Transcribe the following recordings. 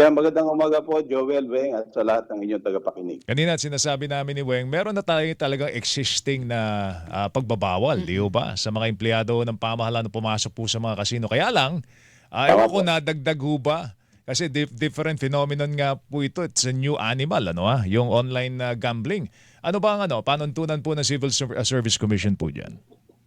Yeah, magandang umaga po, Joel, Weng, at sa lahat ng inyong tagapakinig. Kanina sinasabi namin ni Weng, meron na tayo talagang existing na ah, pagbabawal, di ho ba? Sa mga empleyado ng pamahalaan na pumasok po sa mga kasino. Kaya lang, uh, ewan ko nadagdag ho ba? Kasi dif- different phenomenon nga po ito. It's a new animal, ano ah, yung online na gambling. Ano ba ang ano, panuntunan po ng Civil uh, Service Commission po dyan?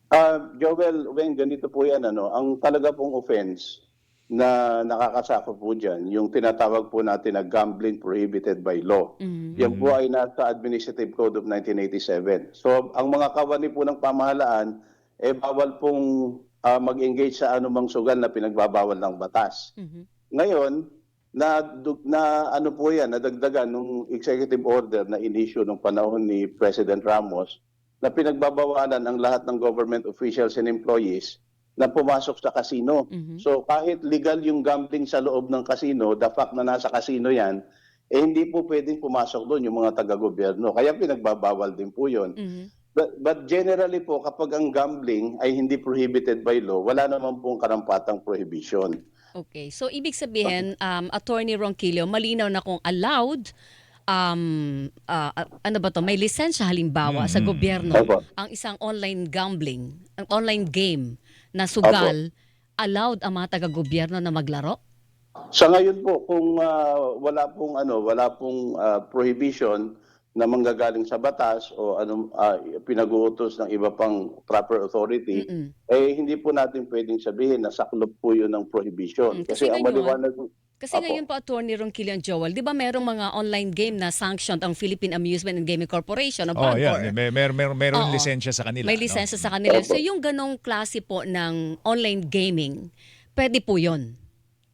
Ah, Joel, Weng, ganito po yan. Ano, ang talaga pong offense na nakakasakop po dyan, yung tinatawag po natin na gambling prohibited by law. Yan po ay nasa Administrative Code of 1987. So, ang mga kawani po ng pamahalaan, eh bawal pong ah, mag-engage sa anumang sugal na pinagbabawal ng batas. Ngayon, na, na ano po yan, nadagdagan nung executive order na in-issue nung panahon ni President Ramos na pinagbabawalan ang lahat ng government officials and employees na pumasok sa casino. So kahit legal yung gambling sa loob ng casino, the fact na nasa casino yan, eh hindi po pwedeng pumasok doon yung mga taga-gobyerno. Kaya pinagbabawal din po yun. But, but generally po, kapag ang gambling ay hindi prohibited by law, wala naman pong karampatang prohibition. Okay. So, ibig sabihin, um, Attorney Ronquillo, malinaw na kung allowed, um, ah, ah, ano ba to, may lisensya halimbawa sa gobyerno, Opo. ang isang online gambling, ang online game na sugal, allowed ang mga taga-gobyerno na maglaro? Sa ngayon po, kung ah, wala pong ano, wala pong ah, prohibition na manggagaling sa batas o anong ah, pinag-uutos ng iba pang proper authority, Mm-mm. eh hindi po natin pwedeng sabihin na saklop po 'yun ng prohibition. Mm, kasi Kasi ang maliwanag Kasi Apo. ngayon po, Attorney Ronquillo and Joel, di ba merong mga online game na sanctioned ang Philippine Amusement and Gaming Corporation o Oh, PAGCOR? yan. May, may, may, meron Oo. lisensya sa kanila. May no? lisensya sa kanila. So yung ganong klase po ng online gaming, pwede po yon.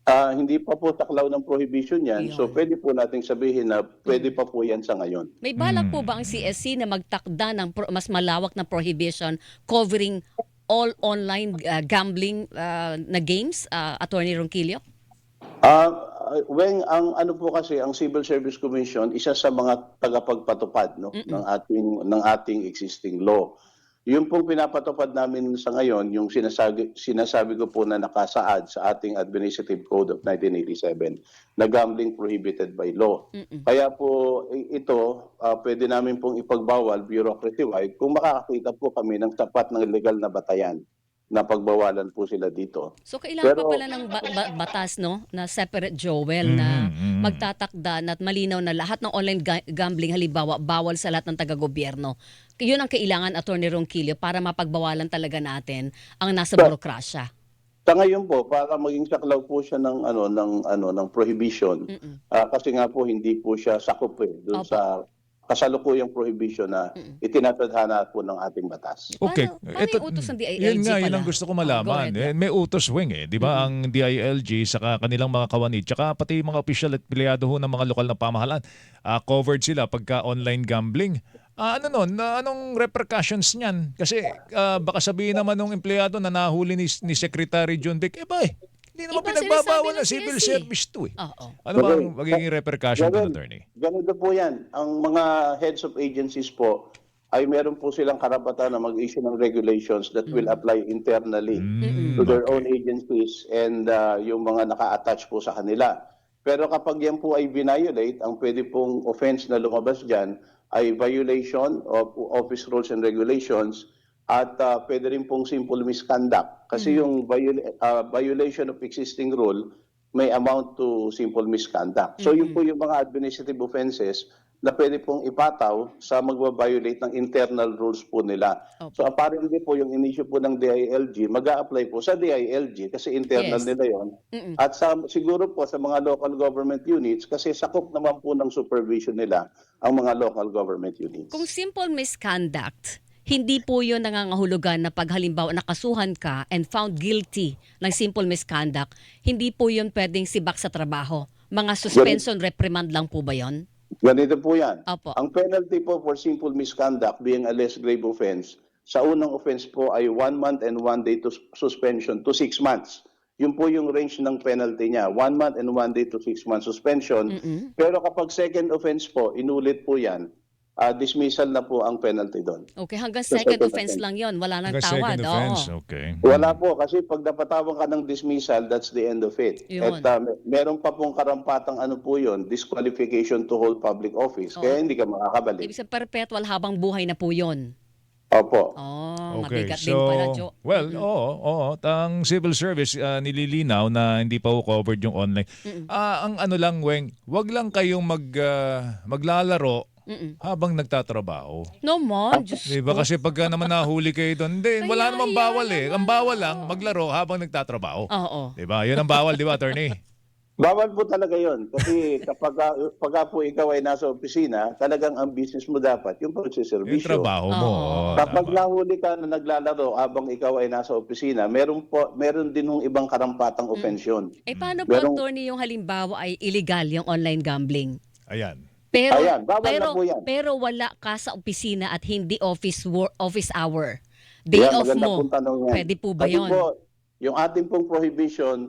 ah, hindi pa po saklaw ng prohibition 'yan. So Ayun. pwede po nating sabihin na pwede pa po 'yan sa ngayon. May balak Hmm. po ba ang CSC na magtakda ng pro- mas malawak na prohibition covering all online uh, gambling uh, na games, uh, Attorney Ronquillo? Ah, uh, Weng, ang ano po kasi ang Civil Service Commission isa sa mga tagapagpatupad no ng ating ng ating existing law. Yung pong pinapatupad namin sa ngayon, yung sinasabi sinasabi ko po na nakasaad sa ating Administrative Code of 1987 na gambling prohibited by law. Kaya po ito ah, pwede namin pong ipagbawal bureaucracy-wide kung makakakita po kami ng tapat ng legal na batayan na pagbawalan po sila dito. So kailangan Pero- pa pala ng ba- ba- batas no na separate Joel na Mm, mm. magtatakda na at malinaw na lahat ng online ga- gambling halimbawa bawal sa lahat ng taga-gobyerno. Yun ang kailangan Attorney Ronquillo para mapagbawalan talaga natin ang nasa Ba- burokrasya. Sa ngayon po, para maging saklaw po siya ng ano ng ano ng prohibition. ah, kasi nga po hindi po siya sakop eh doon Opo. sa kasalukuyang prohibition na itinatadhana po ng ating batas. Okay. Paano- paano yung utos ng DILG Yun nga, yun ang gusto ko Oh, malaman. ahead, eh, may utos wing eh. Di ba ang DILG saka kanilang mga kawanid, tsaka pati mga official at pilyado ho ng mga lokal na pamahalaan, ah, covered sila pagka online gambling. Ah, ano nun? Na, anong repercussions niyan? Kasi ah, baka sabihin naman ng empleyado na nahuli ni, ni Secretary John Dick, eh ba eh, hindi naman Iba pinagbabawal sinasabi ng civil CSE. service to eh. Oo. Ano ba ang magiging repercussion doon, attorney? Ganito po yan. Ang mga heads of agencies po ay meron po silang karapatan na mag-issue ng regulations that will apply internally Mm, to their okay. own agencies and uh, yung mga naka-attach po sa kanila. Pero kapag yan po ay violate, ang pwede pong offense na lumabas dyan ay violation of office rules and regulations at uh, pwede rin pong simple misconduct. Kasi yung viola- uh, violation of existing rule may amount to simple misconduct. So yun po yung mga administrative offenses na pwede pong ipataw sa magbabiolate ng internal rules po nila. Opo. So apparently po yung in-issue po ng DILG, mag apply po sa DILG kasi internal Yes. nila yon. Mm-mm. At sa, siguro po sa mga local government units kasi sakop naman po ng supervision nila ang mga local government units. Kung simple misconduct, hindi po yun nangangahulugan na pag halimbawa nakasuhan ka and found guilty ng simple misconduct, hindi po yun pwedeng sibak sa trabaho. Mga suspension reprimand lang po ba yun? Ganito po yan. Opo. Ang penalty po for simple misconduct being a less grave offense, sa unang offense po ay one month and one day to suspension to six months. Yun po yung range ng penalty niya. One month and one day to six months suspension. Pero kapag second offense po, inulit po yan, ah, dismissal na po ang penalty doon. Okay, hanggang Sa second second offense offense. lang yon Wala nang Hanggang tawad. second Oo. offense, okay. Wala po kasi pag napatawag ka ng dismissal, that's the end of it. Yun. At mer- meron pa pong karampatang ano po yun, disqualification to hold public office. Kaya hindi ka makakabalik. Ibig sabihin, perpetual habang buhay na po yun. Opo. Oh, Okay, mabigat so, din pala, Jo. well, oo, oo. Ang civil service, ah, nililinaw na hindi pa ho covered yung online. Ah, ang ano lang, Weng, wag lang kayong mag, ah, maglalaro Mm-mm. habang nagtatrabaho. No man, Diyos Di ba? ko. Kasi pagka naman nahuli kayo doon, hindi, wala Kaya namang yan bawal eh. Ang naman. bawal lang, maglaro habang nagtatrabaho. Oo. Di ba? Yun ang bawal, di ba, attorney? Bawal po talaga yon Kasi kapag, ah, pagka po ikaw ay nasa opisina, talagang ang business mo dapat yung Yung pagsiservisyo. trabaho mo. Oo. oo, Kapag tama. nahuli ka na naglalaro habang ikaw ay nasa opisina, meron po meron din ng ibang karampatang opensyon. Eh, paano po, Merong- attorney, yung halimbawa ay illegal yung online gambling? Ayan. Pero, Ayan, pero, po yan. pero wala ka sa opisina at hindi office wor- office hour. Day Yan, off mo. pong tanong yan. Pwede po ba Kasi yun? po, yung ating pong prohibition,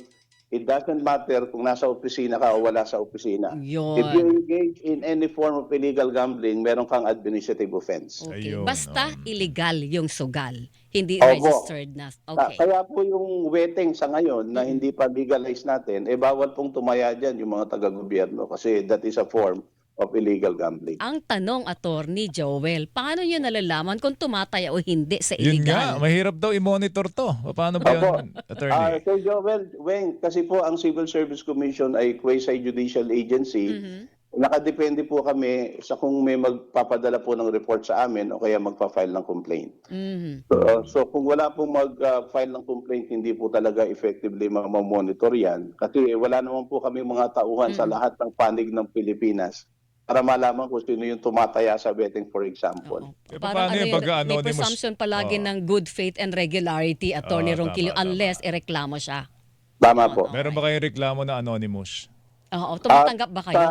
it doesn't matter kung nasa opisina ka o wala sa opisina. If you Yun. engage in any form of illegal gambling, meron kang administrative offense. Okay. Ayun, Basta um, illegal yung sugal. Hindi Opo. registered na. Ka- Okay. Kaya po yung wetting sa ngayon na hindi pa legalize natin, eh bawal pong tumaya dyan yung mga taga-gobyerno kasi that is a form of illegal gambling. Ang tanong, attorney Joel, paano nyo nalalaman kung tumataya o hindi sa Yun nga, illegal? mahirap daw i-monitor to. Paano ba yun, Ah, attorney? Sir Joel, Weng, kasi po ang Civil Service Commission ay quasi-judicial agency. Mhm. Nakadepende po kami sa kung may magpapadala po ng report sa amin o kaya magpa-file ng complaint. Mhm. So, so kung wala pong mag-file ng complaint, hindi po talaga effectively mamonitor yan. Kasi wala naman po kami mga tauhan sa lahat ng panig ng Pilipinas para malaman kung sino yung tumataya sa betting, for example. Oo. Eh, Parang paano ano yun yun, pagka may anonymous? presumption palagi Oo. ng good faith and regularity, attorney Oo, Ronquillo, tama, tama. unless ireklamo siya. Tama po. Meron ba kayong reklamo na anonymous? Oo, tumatanggap ba kayo? Sa,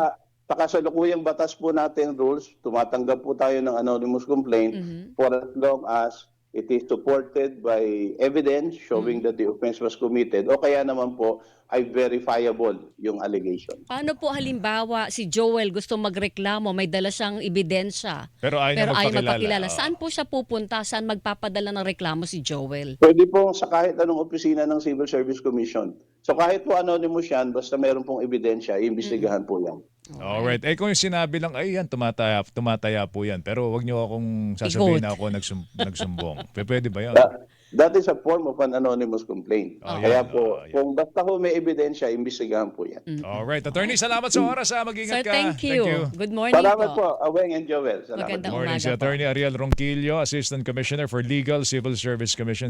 sa kasalukuyang batas po natin rules, tumatanggap po tayo ng anonymous complaint Mhm. for as long as it is supported by evidence showing that the offense was committed o kaya naman po ay verifiable yung allegation. Paano po halimbawa si Joel gusto magreklamo, may dala siyang ebidensya, Pero ayaw pero niya ayaw magpakilala. magpakilala. Oo. Saan po siya pupunta? Saan magpapadala ng reklamo si Joel? Pwede po sa kahit anong opisina ng Civil Service Commission. So kahit po anonymous yan, basta meron pong ebidensya, iimbestigahan po yan. Alright. Eh kung yung sinabi lang, ay yan, tumataya, tumataya po yan. Pero wag niyo akong sasabihin I-quote. na ako nagsum, nagsumbong. Pwede ba yan? That, that is a form of an anonymous complaint. Oh, Kaya yan. po, Oh, yan. kung basta po may ebidensya, imbestigahan po yan. Alright. Attorney, salamat sa oras. Ha. Mag-ingat Sir, ka. thank you. Good morning Salamat po. po, Aweng and Joel. Salamat Magandang po. Morning umaga si po. Attorney Ariel Ronquillo, Assistant Commissioner for Legal Civil Service Commission